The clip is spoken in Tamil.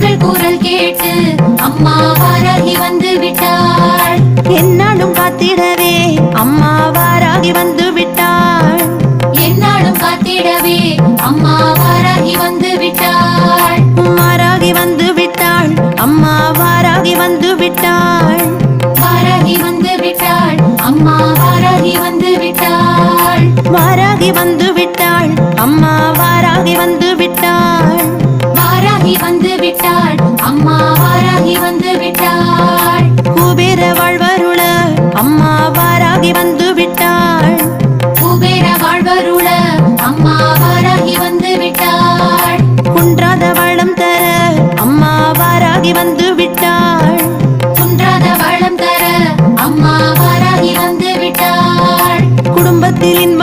எங்கள் குரல் கேட்டு அம்மா வாராகி வந்து விட்டாள். என்னாலும் காத்திடவே அம்மா வாராகி வந்து விட்டாள். என்னாலும் காத்திடவே அம்மா வாராகி வந்து விட்டாள். வாராகி வந்து விட்டாள். அம்மா வாராகி வந்து விட்டாள். வாராகி வந்து விட்டாள். அம்மா வாராகி வந்து விட்டாள். வாராகி வந்து விட்டாள். அம்மா வாராகி வந்து விட்டாள். வாராகி வந்து விட்டாள் அம்மா வாராகி வந்து விட்டாள் குபேர வாழ்வருள அம்மா வாராகி வந்து விட்டாள் குபேர வாழ்வருள அம்மா வாராகி வந்து விட்டாள் குன்றாத வளம் தர அம்மா வாராகி வந்து விட்டாள் குன்றாத வளம் தர அம்மா வாராகி வந்து விட்டாள் குடும்பத்தில்